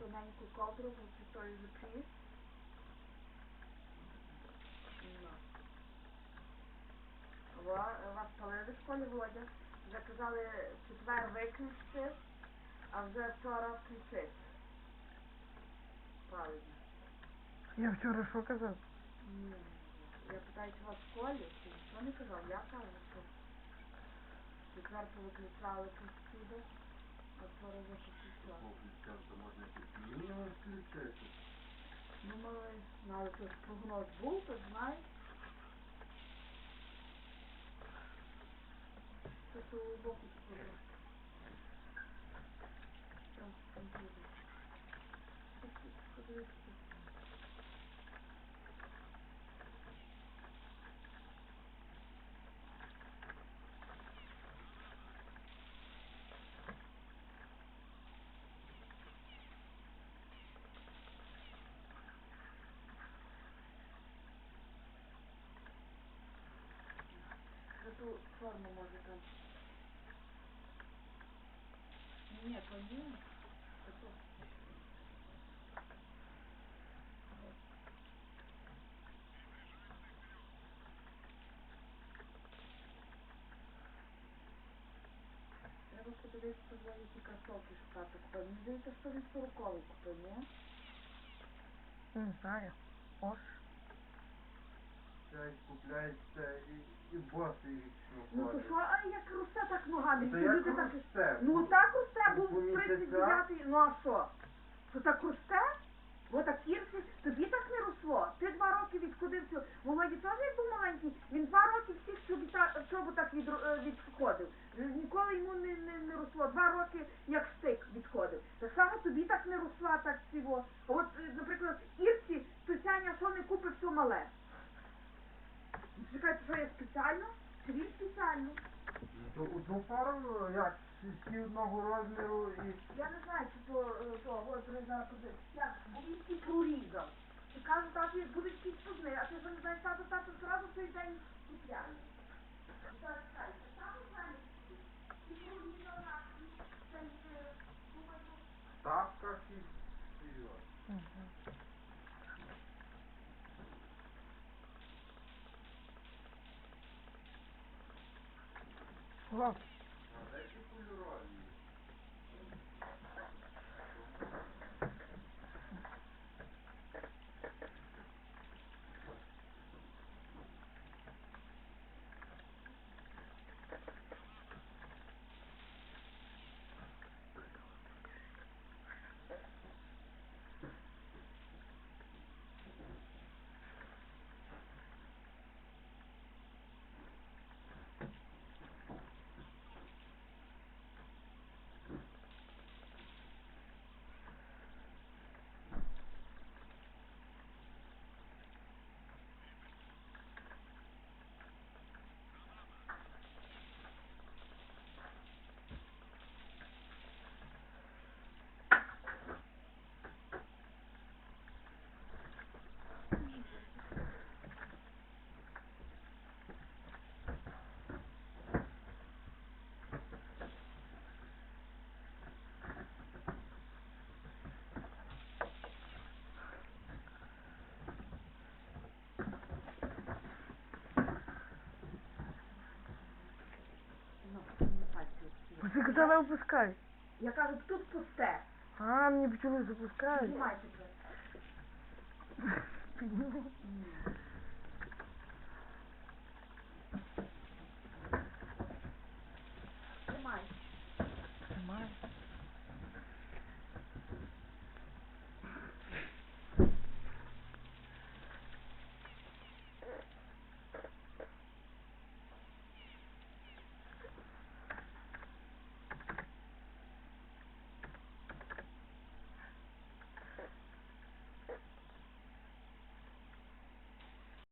тоненьку ковдру, запріс. Ну. Ва- Вас палили в школі, Володя? Вже казали, четвер виключити, а вже вчора включити. Правильно. Я вчора що казав? Ні. Я питаю, чи вас в школі? Ти ніхто не казав? Я кажу, що четвер повиключали сусіди, а вчора знали, що ж прогноз був, то знаєш. Це то боку скоро. Так, там буде. Подивіться. форму може там. Ні, то ні. Це то. Треба подивитися, де які кросовки шукати купив. Мені здається, що він сороковий купив, ні? Не знаю. Ось. І, і Ну то що, а як росте так ногами? Та Ці як люди так... росте? Ну так росте, був По місяцях? 39-й, ну а що? Що так росте? Бо так Ірці, тобі так не росло. Ти два роки відходив цю. Володі теж як був маленький, він два роки всіх чобота- чоботах від, е, відходив. Ніколи йому не, не, не росло. Два роки як стик відходив. Так само тобі так не росла, так всього. А от, е, наприклад, Ірці, Тусяня, що не купив, все мале. Чекайте, що я спеціально? Чи він спеціально? То одну пару, як, всі, одного розміру і... Я не знаю, чи то, е, то от зараз подивитися. Як, всі прорізав. І кажу, тату, як будуть якісь пузни, а ти що не знаєш, тату, тату, зразу цей день купляли. Зараз чекайте, тату знає, і прорізав на цей, е, думаю, тапках і... і от. Мгм. rough. Ти казала опускай. Я кажу, тут пусте. А, мені почали запускати. Знімайте це. Тримай.